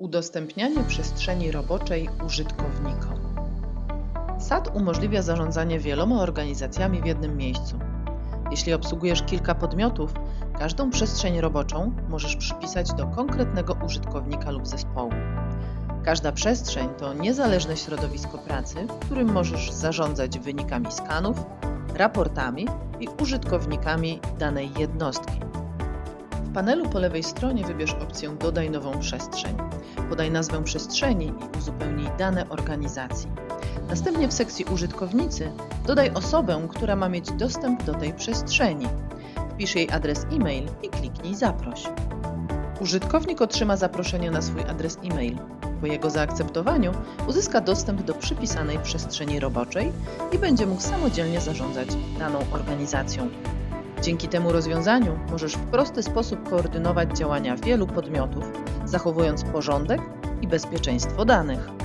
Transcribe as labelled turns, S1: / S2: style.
S1: Udostępnianie przestrzeni roboczej użytkownikom. SAD umożliwia zarządzanie wieloma organizacjami w jednym miejscu. Jeśli obsługujesz kilka podmiotów, każdą przestrzeń roboczą możesz przypisać do konkretnego użytkownika lub zespołu. Każda przestrzeń to niezależne środowisko pracy, w którym możesz zarządzać wynikami skanów, raportami i użytkownikami danej jednostki. W panelu po lewej stronie wybierz opcję Dodaj nową przestrzeń. Podaj nazwę przestrzeni i uzupełnij dane organizacji. Następnie w sekcji Użytkownicy dodaj osobę, która ma mieć dostęp do tej przestrzeni. Wpisz jej adres e-mail i kliknij Zaproś. Użytkownik otrzyma zaproszenie na swój adres e-mail. Po jego zaakceptowaniu uzyska dostęp do przypisanej przestrzeni roboczej i będzie mógł samodzielnie zarządzać daną organizacją. Dzięki temu rozwiązaniu możesz w prosty sposób koordynować działania wielu podmiotów, zachowując porządek i bezpieczeństwo danych.